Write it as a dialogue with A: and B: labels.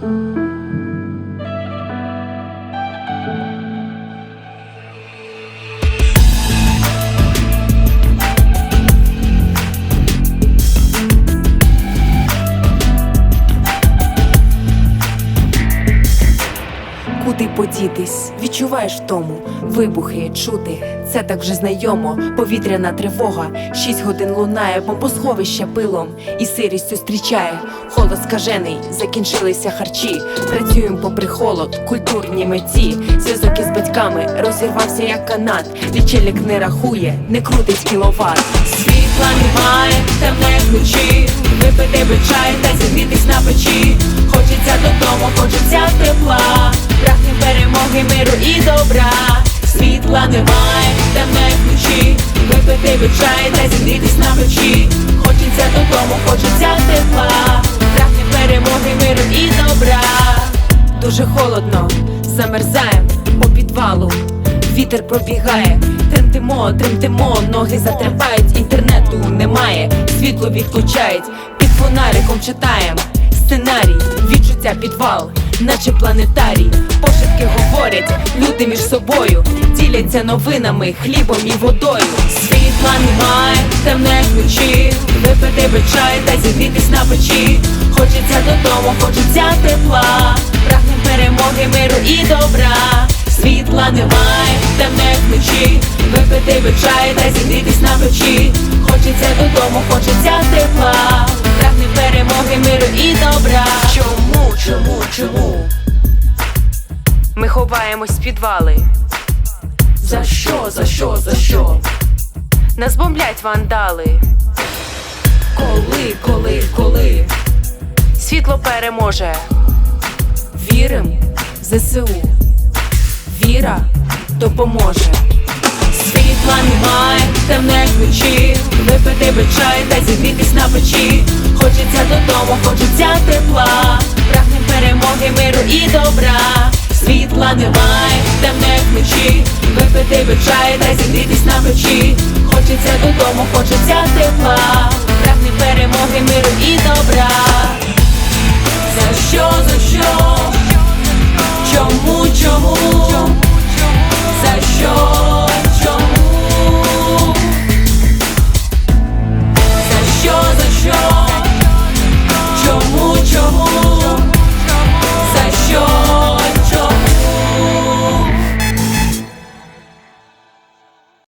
A: Куди подітись, відчуваєш тому вибухи чути. Це так вже знайомо, повітряна тривога. Шість годин лунає, бомбосховище пилом. І сирістю зустрічає. Холод скажений, закінчилися харчі. Працюємо попри холод, культурні митці. Зв'язок із батьками розірвався як канат. Лічильник не рахує, не крутить кіловат. Світла немає, темне ключі. Випити би чай та зігрітись на печі. Хочеться додому, хочеться тепла. Прагне перемоги, миру і добра. Світла немає, темне ключі. Випити би чай та зігрітись на печі. Хочеться додому, хочеться тепла. Дуже холодно, замерзаєм по підвалу. Вітер пробігає, тремтимо, тремтимо, ноги затримають, інтернету немає, світло відключають, під фонариком читаєм сценарій, відчуття підвал, наче планетарій. Пошепки говорять, люди між собою діляться новинами, хлібом і водою. Світла немає, темне ключі, випити чай та зігрітись на печі. Хочеться додому, хочеться тепла, перемоги, миру і добра. Світла немає, темне ключі, випити чай та зігрітись на печі. Хочеться додому, хочеться тепла, прагне перемоги, миру і добра. Чому, чому, чому? Ми ховаємось в підвали. За що, за що, за що? Нас бомблять вандали. Коли, коли, коли? Світло переможе. Вірим в ЗСУ. Віра допоможе. Світла немає, темне ключі. Випити би чай та зігрітись на печі. Хочеться додому, хочеться тепла. Прагнем перемоги, миру і добра. Світла немає, темне ключі. Випити би чай та зігрітись на печі. Хочеться додому, хочеться тепла. Прагнем перемоги, миру і добра. За що, за show